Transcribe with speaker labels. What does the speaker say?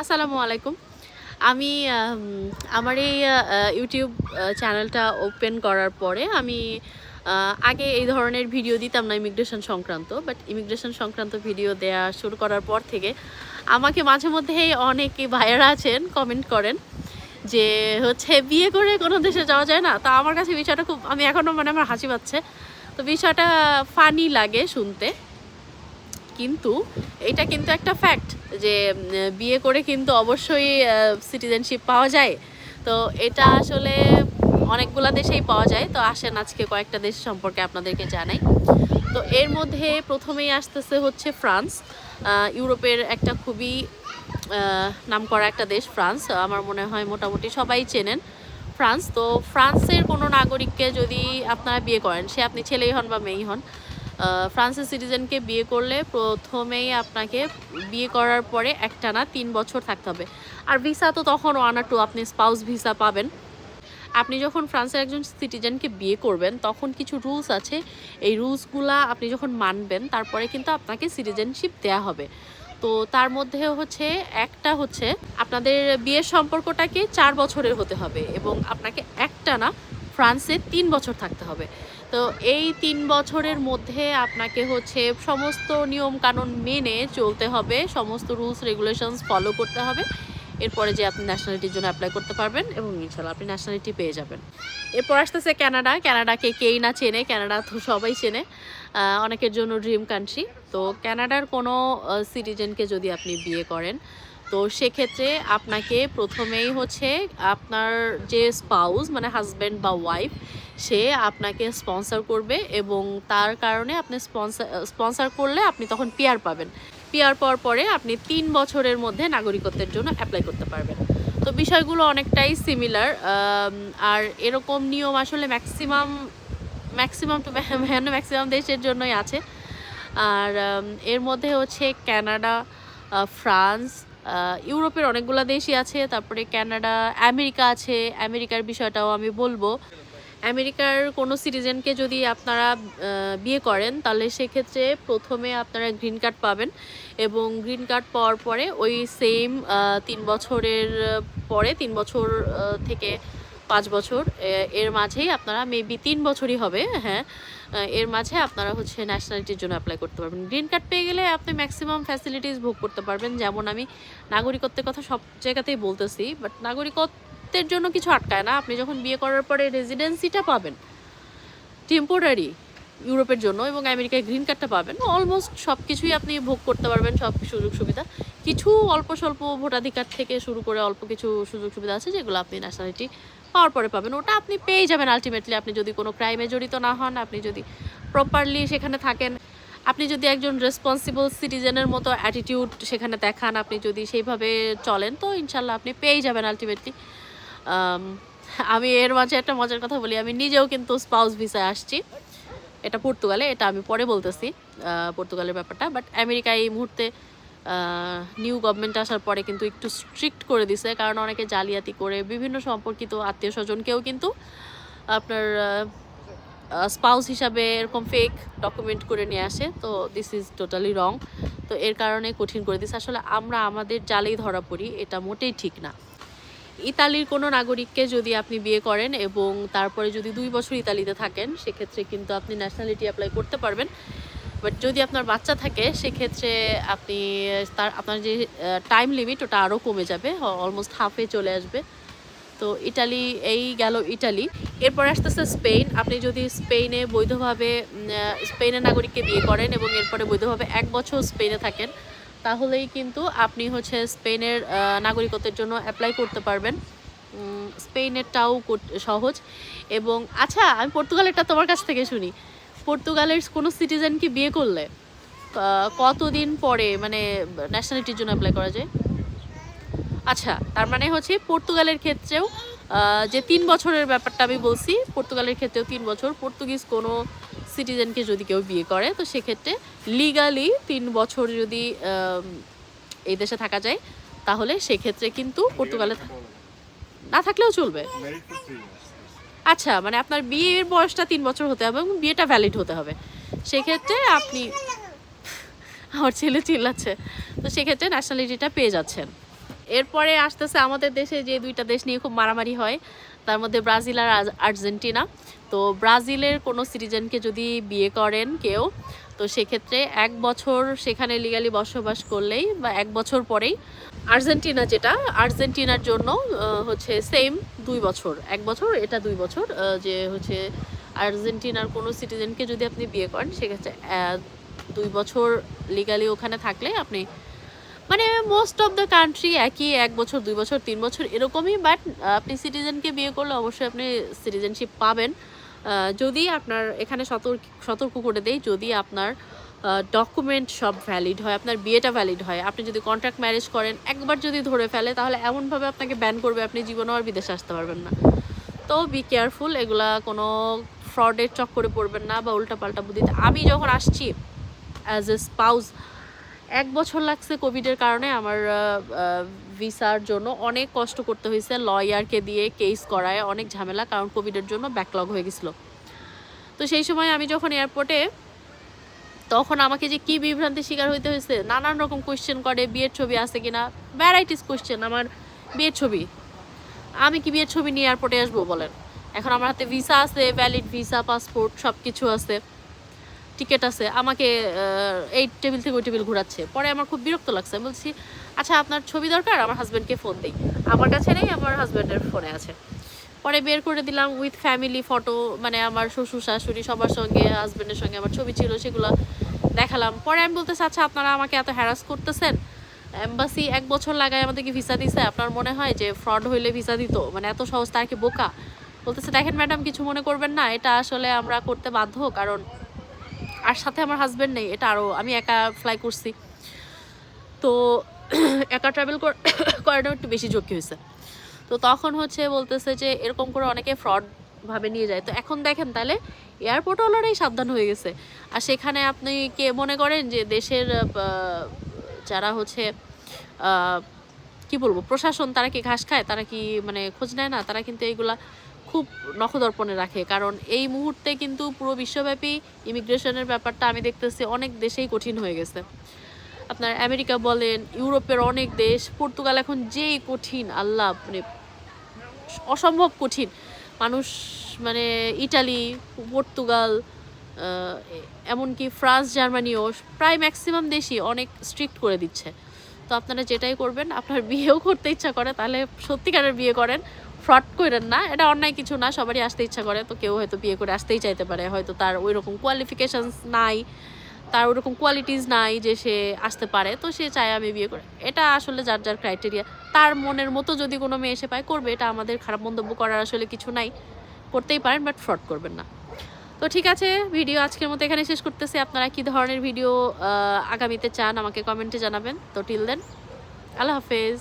Speaker 1: আসসালামু আলাইকুম। আমি আমার এই ইউটিউব চ্যানেলটা ওপেন করার পরে আমি আগে এই ধরনের ভিডিও দিতাম না ইমিগ্রেশন সংক্রান্ত, বাট ইমিগ্রেশন সংক্রান্ত ভিডিও দেওয়া শুরু করার পর থেকে আমাকে মাঝে মধ্যেই অনেকে ভাইয়ারা আছেন কমেন্ট করেন যে হচ্ছে বিয়ে করে কোনো দেশে যাওয়া যায় না। তো আমার কাছে বিষয়টা খুব, আমি এখনও মানে আমার হাসি পাচ্ছে। তো বিষয়টা ফানি লাগে শুনতে। কিন্তু এটা কিন্তু একটা ফ্যাক্ট যে বিয়ে করে কিন্তু অবশ্যই সিটিজেনশিপ পাওয়া যায়। তো এটা আসলে অনেকগুলা দেশেই পাওয়া যায়। তো আসেন আজকে কয়েকটা দেশ সম্পর্কে আপনাদেরকে জানাই। তো এর মধ্যে প্রথমেই আসতেছে হচ্ছে ফ্রান্স। ইউরোপের একটা খুবই আহ, নামকরা একটা দেশ ফ্রান্স। আমার মনে হয় মোটামুটি সবাই চেনেন ফ্রান্স। তো ফ্রান্সের কোনো নাগরিককে যদি আপনারা বিয়ে করেন সে আপনি ছেলেই হন বা মেয়েই হন ফ্রান্সের সিটিজেনকে বিয়ে করলে প্রথমেই আপনাকে বিয়ে করার পরে একটানা তিন বছর থাকতে হবে। আর ভিসা তো তখন ওয়ান আর টু আপনি স্পাউস ভিসা পাবেন। আপনি যখন ফ্রান্সের একজন সিটিজেনকে বিয়ে করবেন, তখন কিছু রুলস আছে। এই রুলসগুলা আপনি যখন মানবেন, তারপরে কিন্তু আপনাকে সিটিজেনশিপ দেয়া হবে। তো তার মধ্যে হচ্ছে, একটা হচ্ছে আপনাদের বিয়ের সম্পর্কটাকে চার বছরের হতে হবে এবং আপনাকে একটানা ফ্রান্সে তিন বছর থাকতে হবে। তো এই তিন বছরের মধ্যে আপনাকে হচ্ছে সমস্ত নিয়ম কানুন মেনে চলতে হবে, সমস্ত রুলস, রেগুলেশনস ফলো করতে হবে। এরপরে যে আপনি ন্যাশনালিটির জন্য অ্যাপ্লাই করতে পারবেন এবং ইনশাল্লাহ আপনি ন্যাশনালিটি পেয়ে যাবেন। এরপর আসতেছে কানাডা কানাডাকে কেই না চেনে কানাডা তো সবাই চেনে। অনেকের জন্য ড্রিম কান্ট্রি তো কানাডার কোনো সিটিজেনকে যদি আপনি বিয়ে করেন তো সেক্ষেত্রে আপনাকে প্রথমেই হচ্ছে আপনার যে স্পাউস মানে হাজব্যান্ড বা ওয়াইফ সে আপনাকে স্পন্সর করবে এবং তার কারণে আপনি স্পন্সার স্পন্সর করলে আপনি তখন পিয়ার পাবেন। পিয়ার পাওয়ার পরে আপনি তিন বছরের মধ্যে নাগরিকত্বের জন্য অ্যাপ্লাই করতে পারবেন। তো বিষয়গুলো অনেকটাই সিমিলার আর এরকম নিয়ম আসলে ম্যাক্সিমাম ম্যাক্সিমাম টু ম্যাক্সিমাম দেশের জন্যই আছে। আর এর মধ্যে হচ্ছে আহ, ফ্রান্স ইউরোপের অনেকগুলো দেশই আছে, তারপরে ক্যানাডা আমেরিকা আছে। আমেরিকার বিষয়টাও আমি বলব। আমেরিকার কোনো সিটিজেনকে যদি আপনারা বিয়ে করেন, তাহলে সেক্ষেত্রে প্রথমে আপনারা গ্রিন কার্ড পাবেন এবং গ্রিন কার্ড পাওয়ার পরে ওই সেম তিন বছরের পরে, তিন বছর থেকে পাঁচ বছর এর মাঝেই আপনারা মেবি তিন বছরই হবে হ্যাঁ এর মাঝে আপনারা হচ্ছে ন্যাশনালিটির জন্য অ্যাপ্লাই করতে পারবেন। গ্রিন কার্ড পেয়ে গেলে আপনি ম্যাক্সিমাম ফ্যাসিলিটিস ভোগ করতে পারবেন। যেমন আমি নাগরিকত্বের কথা সব জায়গাতেই বলতেছি বাট নাগরিকত্বের জন্য কিছু আটকায় না। আপনি যখন বিয়ে করার পরে রেজিডেন্সিটা পাবেন টেম্পোরারি ইউরোপের জন্য এবং আমেরিকায় গ্রিন কার্ডটা পাবেন অলমোস্ট সব কিছুই আপনি ভোগ করতে পারবেন সব সুযোগ সুবিধা। কিছু অল্প স্বল্প ভোটাধিকার থেকে শুরু করে অল্প কিছু সুযোগ সুবিধা আছে যেগুলো আপনি ন্যাশনালিটি পাওয়ার পরে পাবেন। ওটা আপনি পেয়ে যাবেন আলটিমেটলি আপনি যদি কোনো ক্রাইমে জড়িত না হন, আপনি যদি প্রপারলি সেখানে থাকেন, আপনি যদি একজন রেসপন্সিবল সিটিজেনের মতো অ্যাটিটিউড সেখানে দেখান, আপনি যদি সেইভাবে চলেন, তো ইনশাল্লাহ আপনি পেয়েই যাবেন আলটিমেটলি আমি এর মাঝে একটা মজার কথা বলি। আমি নিজেও কিন্তু স্পাউস ভিসায় আসছি। এটা পর্তুগালে, এটা আমি পরে বলতেছি পর্তুগালের ব্যাপারটা। বাট আমেরিকায় এই মুহূর্তে নিউ গভর্নমেন্ট আসার পরে কিন্তু একটু স্ট্রিক্ট করে দিছে, কারণ অনেকে জালিয়াতি করে বিভিন্ন সম্পর্কিত আত্মীয় স্বজনকেও কিন্তু আপনার স্পাউস হিসাবে এরকম ফেক ডকুমেন্ট করে নিয়ে আসে, তো দিস ইজ টোটালি রং তো এর কারণে কঠিন করে দিছে। আসলে আমরা আমাদের জালেই ধরা পড়ি, এটা মোটেই ঠিক না। ইতালির কোনো নাগরিককে যদি আপনি বিয়ে করেন এবং তারপরে যদি দুই বছর ইতালিতে থাকেন, সেক্ষেত্রে কিন্তু আপনি ন্যাশনালিটি অ্যাপ্লাই করতে পারবেন। বাট যদি আপনার বাচ্চা থাকে, সেক্ষেত্রে আপনি, তার, আপনার যে টাইম লিমিট ওটা আরও কমে যাবে অলমোস্ট হাফে চলে আসবে। তো ইটালি, এই গেল ইটালি। এরপর আসতেছে স্পেন। আপনি যদি স্পেনে বৈধভাবে স্পেনের নাগরিককে বিয়ে করেন এবং এরপরে বৈধভাবে এক বছর স্পেনে থাকেন, তাহলেই কিন্তু আপনি হচ্ছে স্পেনের নাগরিকত্বের জন্য অ্যাপ্লাই করতে পারবেন। স্পেনেরটাও সহজ। এবং আচ্ছা আমি পর্তুগালেরটা তোমার কাছ থেকে শুনি। পর্তুগালের কোনো সিটিজেনকে বিয়ে করলে? কতদিন পরে মানে ন্যাশনালিটির জন্য অ্যাপ্লাই করা যায়? আচ্ছা তার মানে হচ্ছে পর্তুগালের ক্ষেত্রেও যে তিন বছরের ব্যাপারটা আমি বলছি, পর্তুগালের ক্ষেত্রেও তিন বছর, পর্তুগিজ কোনো সিটিজেনকে যদি কেউ বিয়ে করে, তো সেক্ষেত্রে লিগালি তিন বছর যদি এই দেশে থাকা যায়, তাহলে সেক্ষেত্রে কিন্তু পর্তুগালে না থাকলেও চলবে। আচ্ছা মানে আপনার বিয়ের বয়সটা তিন বছর হতে হবে এবং বিয়েটা ভ্যালিড হতে হবে। সেক্ষেত্রে আপনি আমার ছেলে চিল্লাচ্ছে। তো সেক্ষেত্রে ন্যাশনালিটিটা পেয়ে যাচ্ছেন। এরপরে আসতেছে আমাদের দেশে যে দুইটা দেশ নিয়ে খুব মারামারি হয়, তার মধ্যে ব্রাজিল আর আর্জেন্টিনা। তো ব্রাজিলের কোনো সিটিজেনকে যদি বিয়ে করেন কেউ, তো সেক্ষেত্রে এক বছর সেখানে লিগালি বসবাস করলেই বা এক বছর পরেই আর্জেন্টিনা যেটা, আর্জেন্টিনার জন্য হচ্ছে সেম দুই বছর, এক বছর, এটা দুই বছর যে হচ্ছে আর্জেন্টিনার কোনো সিটিজেনকে যদি আপনি বিয়ে করেন, সেক্ষেত্রে দুই বছর লিগালি ওখানে থাকলে আপনি মানে মোস্ট অফ দ্য কান্ট্রি একই, এক বছর, দুই বছর, তিন বছর, এরকমই বাট আপনি সিটিজেনকে বিয়ে করলে অবশ্যই আপনি সিটিজেনশিপ পাবেন। যদি আপনার এখানে সতর্ক সতর্ক করে দেই, যদি আপনার ডকুমেন্ট সব ভ্যালিড হয়, আপনার বিয়েটা ভ্যালিড হয়। আপনি যদি কন্ট্রাক্ট ম্যারেজ করেন, একবার যদি ধরে ফেলে, তাহলে এমনভাবে আপনাকে ব্যান করবে, আপনি জীবনেও আর বিদেশে আসতে পারবেন না। তো বি কেয়ারফুল এগুলা কোনো ফ্রডের চক্করে পড়বেন না বা উল্টাপাল্টা বুদ্ধিতে। আমি যখন আসছি অ্যাজ এ স্পাউস এক বছর লাগছে কোভিডের কারণে আমার ভিসার জন্য অনেক কষ্ট করতে হয়েছে। লয়ারকে দিয়ে কেস করায় অনেক ঝামেলা, কারণ কোভিডের জন্য ব্যাকলগ হয়ে গেছিল। তো সেই সময় আমি যখন এয়ারপোর্টে তখন আমাকে যে কি বিভ্রান্তির শিকার হইতে হয়েছে নানান রকম কোয়েশ্চেন করে, বিয়ের ছবি আছে কিনা ভ্যারাইটিস কোয়েশ্চেন আমার বিয়ের ছবি। আমি কি বিয়ের ছবি নিয়ে এয়ারপোর্টে আসব বলেন? এখন আমার হাতে ভিসা আছে ভ্যালিড ভিসা পাসপোর্ট সব কিছু আছে টিকিট আছে। আমাকে এই টেবিল থেকে ওই টেবিল ঘোরাচ্ছে। পরে আমার খুব বিরক্ত লাগছে। আমি বলছি আচ্ছা আপনার ছবি দরকার? আমার হাজব্যান্ডকে ফোন দিই। আমার কাছে নেই, আমার হাজব্যান্ডের ফোনে আছে। পরে বের করে দিলাম উইথ ফ্যামিলি ফটো মানে আমার শ্বশুর, শাশুড়ি, সবার সঙ্গে হাজব্যান্ডের সঙ্গে আমার ছবি ছিল, সেগুলো দেখালাম। পরে আমি বলতে চাচ্ছি আপনারা আমাকে এত হ্যারাস করতেছেন? এম্বাসি এক বছর লাগায় আমাদেরকে ভিসা দিছে। আপনার মনে হয় যে ফ্রড হইলে ভিসা দিত? মানে এত সহজ তার কি বোকা? বলতেছে, দেখেন ম্যাডাম কিছু মনে করবেন না। এটা আসলে আমরা করতে বাধ্য, কারণ আর সাথে আমার হাজব্যান্ড নেই। এটা আরও আমি একা ফ্লাই করছি। তো একা ট্রাভেল করাটাও একটু বেশি ঝুঁকি হয়েছে। তো তখন হচ্ছে বলতেছে যে এরকম করে অনেকে ফ্রড ভাবে নিয়ে যায়। তো এখন দেখেন তাহলে এয়ারপোর্ট অলরেডি সাবধান হয়ে গেছে। আর সেখানে আপনি কে মনে করেন যে দেশের যারা হচ্ছে কি বলব, প্রশাসন তারা কি ঘাস খায়? তারা কি মানে খোঁজ নেয় না? তারা কিন্তু এইগুলা খুব নখদর্পণে রাখে। কারণ এই মুহূর্তে কিন্তু পুরো বিশ্বব্যাপী ইমিগ্রেশনের ব্যাপারটা আমি দেখতেছি অনেক দেশেই কঠিন হয়ে গেছে। আপনার আমেরিকা বলেন, ইউরোপের অনেক দেশ, পর্তুগাল এখন যেই কঠিন, আল্লাহ মানে অসম্ভব কঠিন। মানুষ মানে ইটালি, পর্তুগাল এমনকি ফ্রান্স, জার্মানিও প্রায় ম্যাক্সিমাম দেশই অনেক স্ট্রিক্ট করে দিচ্ছে। তো আপনারা যেটাই করবেন, আপনার বিয়েও করতে ইচ্ছা করে, তাহলে সত্যিকারের বিয়ে করেন, ফ্রড করেন না। এটা অন্যায় কিছু না, সবারই আসতে ইচ্ছা করে। তো কেউ হয়তো বিয়ে করে আসতেই চাইতে পারে, হয়তো তার ওই রকম কোয়ালিফিকেশনস নাই। তার ওরকম কোয়ালিটিস নাই যে সে আসতে পারে, তো সে চায় আমি বিয়ে করে। এটা আসলে যার যার ক্রাইটেরিয়া তার মনের মতো যদি কোনো মেয়ে এসে পায়, করবে। এটা আমাদের খারাপ মন্তব্য করার আসলে কিছু নাই। করতেই পারেন বাট ফ্রড করবেন না। তো ঠিক আছে ভিডিও আজকের মতো এখানে শেষ করতেছি। আপনারা কি ধরনের ভিডিও আগামীতে চান আমাকে কমেন্টে জানাবেন। তো টিল দেন আল্লাহ হাফেজ।